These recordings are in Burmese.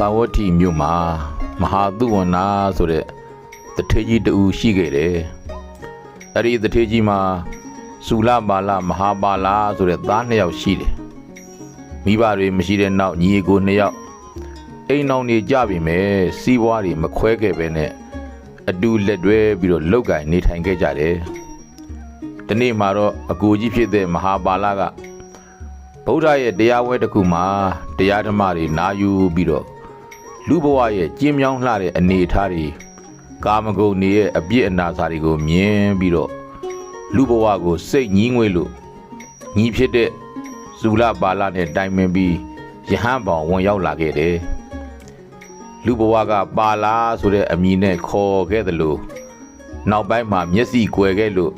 သာဝတိမြို့မှာမဟာသူဝနာဆိုတဲ့တထေးကြီးတူရှိခဲ့တယ်။အဲ့ဒီတထေးကြီးမှာစူလပါလမဟာပါလာဆိုတဲ့သားနှစ်ယောက်ရှိတယ်။မိဘတွေမရှိတဲ့နောက်ညီအကိုနှစ်ယောက်အိမ်အောင်နေကြပြီမဲ့စီးပွားတွေမခွဲခဲ့ပဲနဲ့အတူလက်တွဲပြီးတော့လောက်ကင်နေထိုင်ခဲ့ကြတယ်။ဒီနေ့မှာတော့အကိုကြီးဖြစ်တဲ့မဟာပါလာကဗုဒ္ဓရဲ့တရားဝဲတစ်ခုမှာတရားဓမ္မတွေနာယူပြီးတော့ လူဘဝရဲ့ကျင်းမြောင်းလှတဲ့အနေအထားတွေကာမဂုဏ်တွေရဲ့အပြစ်အနာစာတွေကိုမြင်ပြီးတော့လူဘဝကိုစိတ်ညှင်းငွေ့လို့ညီဖြစ်တဲ့ဇူလပါလနဲ့တိုင်ပင်ပြီးယဟန်ပေါင်ဝင်ရောက်လာခဲ့တယ်လူဘဝကပါလာဆိုတဲ့အမည်နဲ့ခေါ်ခဲ့တယ်လို့နောက်ပိုင်းမှာမျက်စိကွယ်ခဲ့လို့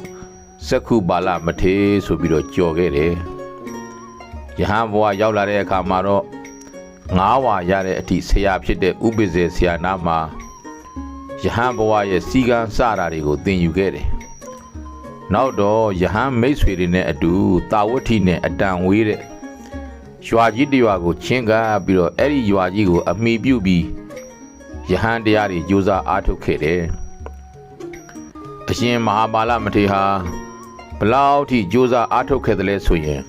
စက္ခုပါလမထေဆိုပြီးတော့ကြော်ခဲ့တယ်ယဟန်ဘဝရောက်လာတဲ့အခါမှာတော့ ငါးဝါရတဲ့အထိဆရာဖြစ်တဲ့ဥပိ္ပဇေဆရာနာမှာယဟန်ဘဝရဲ့စီကံစတာတွေကိုသင်ယူခဲ့တယ်။နောက်တော့ယဟန်မိတ်ဆွေတွေနဲ့အတူတာဝတိနဲ့အတန်ဝေးတဲ့ရွာကြီးတစ်ရွာကိုချင်းကားပြီးတော့အဲ့ဒီရွာကြီးကို အမိပြုပြီးယဟန်တရားတွေကြိုးစားအားထုတ်ခဲ့တယ်။အရှင်မဟာပါလမထေရဟာဘလောက်ထိကြိုးစားအားထုတ်ခဲ့တယ်လဲဆိုရင်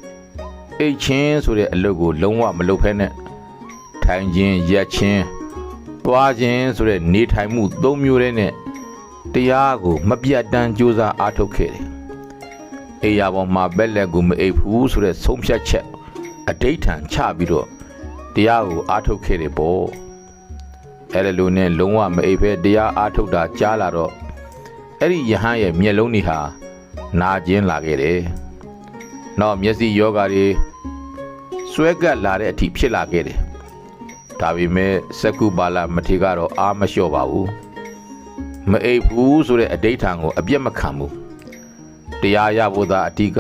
အိတ်ချင်းဆိုတဲ့အလုပ်ကိုလုံးဝမလုပ်ဖဲနဲ့ ထိုင်ခြင်းရက်ခြင်းသွားခြင်းဆိုတဲ့နေထိုင်မှုသုံးမျိုးတည်းနဲ့တရားကိုမပြတ်တမ်းကြိုးစားအားထုတ်ခဲ့တယ်။အေးရပေါ်မှာဘက်လက်ကိုမအိပ်ဘူးဆိုတဲ့ဆုံးဖြတ်ချက်အတိတ်ထံချပြီးတော့တရားကိုအားထုတ်ခဲ့တယ်ပေါ့။အဲ့ဒါလိုနဲ့လုံးဝမအိပ်ဖဲတရားအားထုတ်တာကြားလာတော့အဲ့ဒီယဟန်ရဲ့မျက်လုံးတွေဟာနာကျင်လာခဲ့တယ်။နောက်မျက်စိယောဂါတွေစွဲကပ်လာတဲ့အထိဖြစ်လာခဲ့တယ်။ ဒါပေမဲ့စက္ကုပါလမထေကတော့အာမလျှော့ပါဘူး။မအိပ်ဘူးဆိုတဲ့အဋိဋ္ဌံကိုအပြတ်မခံဘူး။တရားရဖို့သာအဓိက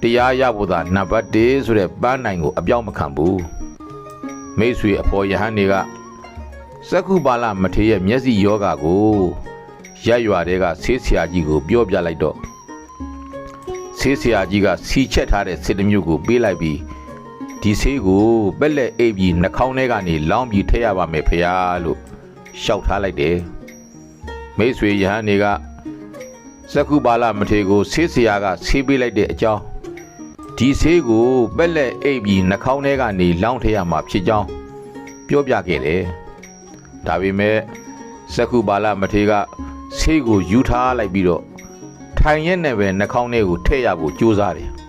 တရားရဖို့သာနံပါတ်1ဆိုတဲ့ပန်းနိုင်ကိုအပြောင်းမခံဘူး။မိတ်ဆွေအဖော်ယဟန်တွေကစက္ကုပါလမထေရဲ့မျက်စိယောဂါကိုရက်ရွာတွေကဆေးဆရာကြီးကိုပြောပြလိုက်တော့ဆေးဆရာကြီးကစီချက်ထားတဲ့စစ်တစ်မျိုးကိုပေးလိုက်ပြီး ဒီဆေးကိုပက်လက်အိပ်ပြီးနှာခေါင်းထဲကနေလောင်းပြီးထည့်ရပါမယ်ဖေယားလို့ရှောက်ထားလိုက်တယ်မိတ်ဆွေယဟန်တွေကစက္ခုပါလမထေကိုဆေးဆရာကဆေးပေးလိုက်တဲ့အကြောင်းဒီဆေးကိုပက်လက်အိပ်ပြီးနှာခေါင်းထဲကနေလောင်းထည့်ရမှာဖြစ်ကြောင်းပြောပြခဲ့တယ်ဒါပေမဲ့စက္ခုပါလမထေကဆေးကိုယူထားလိုက်ပြီးတော့ထိုင်ရက်နဲ့ပဲနှာခေါင်းထဲကိုထည့်ရဖို့ကြိုးစားတယ်။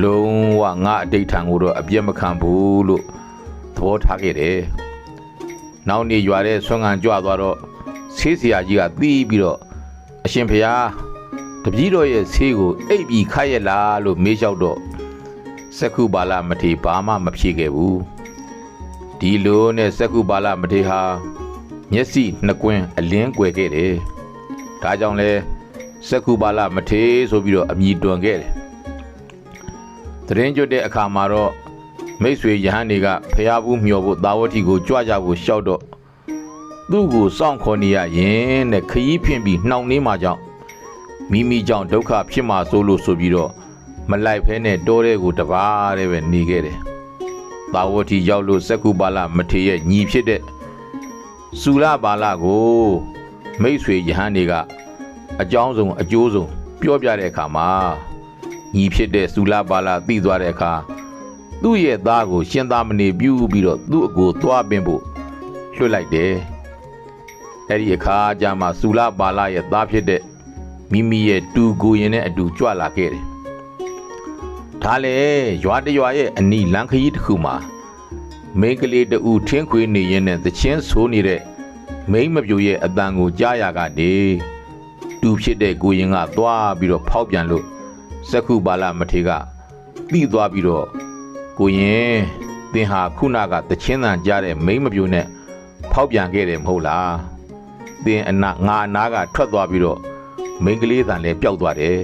လုံးဝငါအတိတ်ထံကိုတော့အပြည့်မခံဘူးလို့သဘောထားခဲ့တယ်။နောက်နေ့ရွာတဲ့ဆွမ်းခံကြွသွားတော့ဆေးဆရာကြီးကသီးပြီးတော့အရှင်ဖျားတပည့်တော်ရဲ့ဆေးကိုအိပ်ပြီးခတ်ရလားလို့မေးလျှောက်တော့စက္ခုပါလမထေဘာမှမဖြေခဲ့ဘူး။ဒီလိုနဲ့စက္ခုပါလမထေဟာမျက်စိနှစ်ကွင်းအလင်းကွယ်ခဲ့တယ်။ဒါကြောင့်လဲစက္ခုပါလမထေဆိုပြီးတော့အမည်တွန်ခဲ့တယ်။ တရင်ကျွတ်တဲ့အခါမှာတော့မိတ်ဆွေယဟန်တွေကဖျားဘူးမျောဖို့တာဝတိကိုကြွကြဖို့ရှောက်တော့သူ့ကိုစောင့်ခေါ်နေရရင်တဲ့ခရီးဖြင့်ပြီးနှောင့်နှေးမှကြောင့်မိမိကြောင့်ဒုက္ခဖြစ်မှာစိုးလို့ဆိုပြီးတော့မလိုက်ဖဲနဲ့တောထဲကိုတပါးတည်းပဲနေခဲ့တယ်။တာဝတိရောက်လို့စက္ခုပါလမထေရဲ့ညီဖြစ်တဲ့စူလပါလကိုမိတ်ဆွေယဟန်တွေကအကြောင်းဆုံးအကျိုးဆုံးပြောပြတဲ့အခါမှာ ညီဖြစ်တဲ့စူလာပါလာသိသွားတဲ့အခါသူ့ရဲ့သားကို ရှင်သာမဏေပြုပြီးတော့သူ့အကိုသွားပင်ဖို့လွှတ်လိုက်တယ်။အဲ့ဒီအခါကျမှစူလာပါလာရဲ့သားဖြစ်တဲ့မိမိရဲ့တူကိုရင်နဲ့အတူကြွလာခဲ့တယ်။ဒါလေရွာတရွာရဲ့အနီလန်ခရီးတစ်ခုမှာမိန်းကလေးတူထင်းခွေနေရင်းနဲ့သချင်းဆိုနေတဲ့မိန်းမပြိုရဲ့အတန်ကိုကြားရကနေတူဖြစ်တဲ့ကိုရင်ကသွားပြီးတော့ဖောက်ပြန်လို့ စက္ခုပါလမထေကတိသွားပြီးတော့ကိုရင်သင်ဟာခုနကတချင်းတန်ကြားတဲ့မိန်းမပြိုနဲ့ဖောက်ပြန်ခဲ့တယ်မဟုတ်လားသင်အနာငါအနာကထွက်သွားပြီးတော့မိန်းကလေးတန်လည်းပျောက်သွားတယ်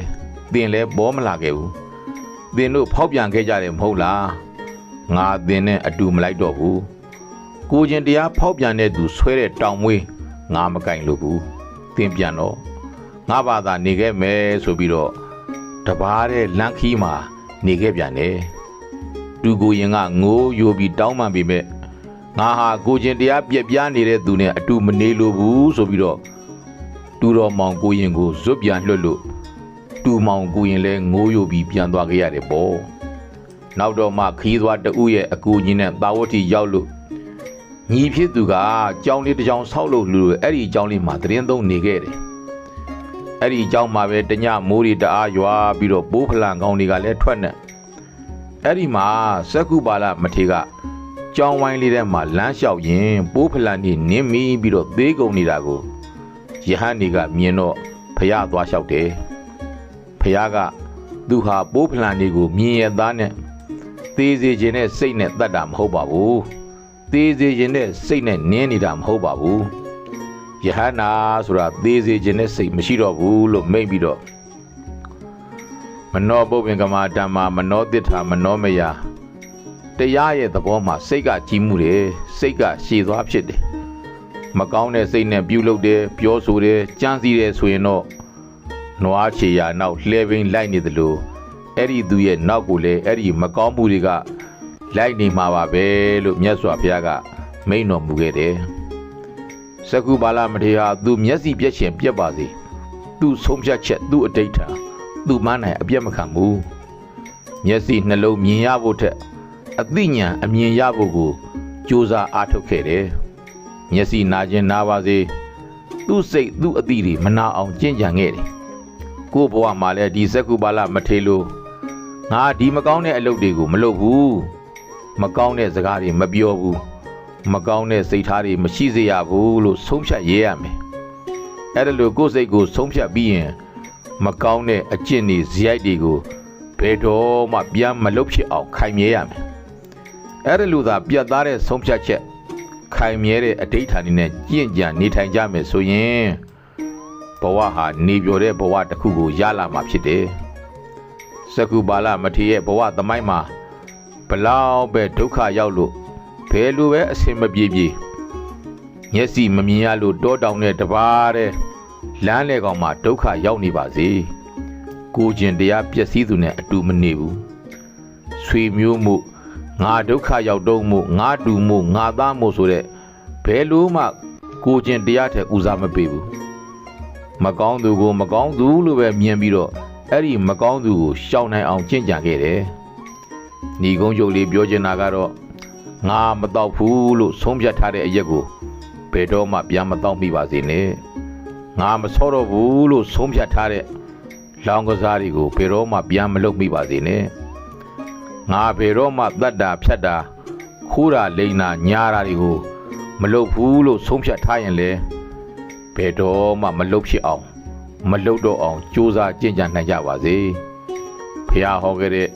သင်လည်းဘောမလာခဲ့ဘူးသင်တို့ဖောက်ပြန်ခဲ့ကြတယ်မဟုတ်လားငါသင်နဲ့အတူမလိုက်တော့ဘူးကိုချင်းတရားဖောက်ပြန်တဲ့သူဆွဲတဲ့တောင်မွေးငါမကင်လို့ဘူးသင်ပြန်တော့ငါဘာသာနေခဲ့မယ်ဆိုပြီးတော့ တပားတဲ့လန့်ခီးမှာနေခဲ့ပြန်တယ်တူကိုရင်ကငိုးယိုပြီးတောင်းပန်ပြီးမဲ့ငါဟာကိုကျင်တရားပြက်ပြားနေတဲ့သူနဲ့အတူမနေလိုဘူးဆိုပြီးတော့တူတော်မောင်ကိုရင်ကိုဇွတ်ပြန်လွတ်လို့တူမောင်ကိုရင်လဲငိုးယိုပြီးပြန်သွားခဲ့ရတယ်ပေါ့နောက်တော့မှခီးသွားတူရဲ့အကူကြီးနဲ့တာဝတိရောက်လို့ညီဖြစ်သူကကြောင်းလေးတစ်ကြောင်းဆောက်လို့လူအဲ့ဒီကြောင်းလေးမှာသတရင်သုံးနေခဲ့တယ် အဲ့ဒီကြောင်းမှာပဲတညမိုးရီတအားရွာပြီးတော့ပိုးဖလန်ကောင်းတွေကလည်းထွက်နေအဲ့ဒီမှာစက္ကူပါလမထေကကြောင်းဝိုင်းလေးထဲမှာလမ်းလျှောက်ရင်ပိုးဖလန်ကြီးနင်းမိပြီးတော့သေးကုန်နေတာကိုယဟန်ဒီကမြင်တော့ဖះသွားလျှောက်တယ်ဖះကသူဟာပိုးဖလန်ကြီးကိုမြင်ရသားနဲ့သေးစေခြင်းနဲ့စိတ်နဲ့တတ်တာမဟုတ်ပါဘူးသေးစေခြင်းနဲ့စိတ်နဲ့နင်းနေတာမဟုတ်ပါဘူး ယဟန်နာဆိုတာသေးစေခြင်းနဲ့စိတ်မရှိတော့ဘူးလို့မိတ်ပြီးတော့မနောပုပ္ပင်ကမာဓမ္မာမနောတိထာမနောမယတရားရဲ့သဘောမှာစိတ်ကကြီးမှုတယ်စိတ်ကရှည်သွားဖြစ်တယ်မကောင်းတဲ့စိတ်နဲ့ပြုလုပ်တယ်ပြောဆိုတယ်ကြမ်းစီတယ်ဆိုရင်တော့နွားချေရနောက်လှဲပင်လိုက်နေတယ်လို့အဲ့ဒီသူရဲ့နောက်ကိုလည်းအဲ့ဒီမကောင်းမှုတွေကလိုက်နေမှာပါပဲလို့မြတ်စွာဘုရားကမိန့်တော်မူခဲ့တယ် စကုဘာလမထေရဟာသူမျက်စိပြက်ရှင်ပြက်ပါစေသူဆုံးဖြတ်ချက်သူအတိတ်ထာသူမနိုင်အပြက်မခံဘူးမျက်စိနှလုံးမြင်ရဖို့ထက်အသိဉာဏ်အမြင်ရဖို့ကိုကြိုးစားအားထုတ်ခဲ့တယ်။မျက်စိနာခြင်းနာပါစေ။သူ့စိတ်သူ့အသည့်တွေမနာအောင်ကြင်ကြံခဲ့တယ်။ကို့ဘဝမှာလည်းဒီစက္ကူပါလမထေလို့ငါဒီမကောင်းတဲ့အလုပ်တွေကိုမလုပ်ဘူး။မကောင်းတဲ့စကားတွေမပြောဘူး။ မကောင်းတဲ့စိတ်ထားတွေမရှိစေရဘူးလို့ဆုံးဖြတ်ရဲရမယ်။အဲ့ဒါလို့ကိုယ်စိတ်ကိုဆုံးဖြတ်ပြီးရင်မကောင်းတဲ့အကျင့်တွေဇယိုက်တွေကိုဘယ်တော့မှပြန်မလုပ်ဖြစ်အောင်ခိုင်မြဲရမယ်။အဲ့ဒါလူသာပြတ်သားတဲ့ဆုံးဖြတ်ချက်ခိုင်မြဲတဲ့အဋိဌာန်နဲ့ကြင့်ကြံနေထိုင်ကြမယ်ဆိုရင်ဘဝဟာနေပြောတဲ့ဘဝတစ်ခုကိုရလာမှာဖြစ်တယ်။စကုဘာလမထေရရဲ့ဘဝသမိုင်းမှာဘလောက်ပဲဒုက္ခရောက်လို့ ဘယ်လိုပဲအဆင်မပြေပြေမျက်စိမမြင်ရလို့တောတောင်နဲ့တပါးတဲ့လမ်းလေကောင်မှာဒုက္ခရောက်နေပါစေ။ကိုကျင်တရားပျက်စီးသူနဲ့အတူမနေဘူး။ဆွေမျိုးမှုငါဒုက္ခရောက်တော့မှုငါတူမှုငါသားမှုဆိုတဲ့ဘယ်လို့မှကိုကျင်တရားထက်ဦးစားမပေးဘူးမကောင်းသူကိုမကောင်းသူလို့ပဲမြင်ပြီးတော့အဲ့ဒီမကောင်းသူကိုရှောင်နိုင်အောင်ကြင်ကြံခဲ့တယ်ညီကုန်းချုပ်လေးပြောချင်တာကတော့ ငါမတော့ဘူးလို့ဆုံးဖြတ်ထားတဲ့အရက်ကိုဘယ်တော့မှပြန်မတော့မိပါစေနဲ့ငါမဆောတော့ဘူးလို့ဆုံးဖြတ်ထားတဲ့လောင်ကစားတွေကိုဘယ်တော့မှပြန်မလုပ်မိပါစေနဲ့ငါဘယ်တော့မှတတ်တာဖြတ်တာခိုးတာလိန်တာညာတာတွေကိုမလုပ်ဘူးလို့ဆုံးဖြတ်ထားရင်လေဘယ်တော့မှမလုပ်ဖြစ်အောင် မလုပ်တော့အောင်ကြိုးစားကြင်ကြံနိုင်ကြပါစေဖះဟောခဲ့တဲ့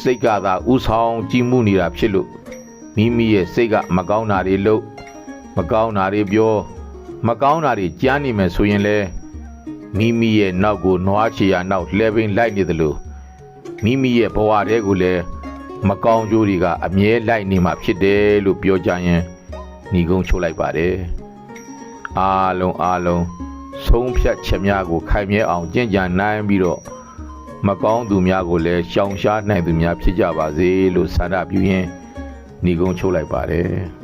စိတ်ကသာဥဆောင်ကြည်မှုနေတာဖြစ်လို့မိမိရဲ့စိတ်ကမကောင်းတာတွေလုပ်မကောင်းတာတွေပြော မကောင်းတာတွေကြားနေမယ်ဆိုရင်လေမိမိရဲ့နောက်ကိုနွားချီရနောက်လှဲပင်လိုက်နေတယ်လို့မိမိရဲ့ဘဝတည်းကိုလည်းမကောင်းကျိုးတွေကအမြဲလိုက်နေမှာဖြစ်တယ်လို့ပြောကြရင်ညီကုန်းချုပ်လိုက်ပါတယ်အားလုံးအားလုံးဆုံးဖြတ်ချက်များကိုခိုင်မြဲအောင်ကြင်ကြံနိုင်ပြီးတော့ မကောင်းသူများကိုလည်းရှောင်ရှားနိုင်သူများဖြစ်ကြပါစေလို့ဆန္ဒပြုရင်းညီကုန်းချုပ်လိုက်ပါတယ်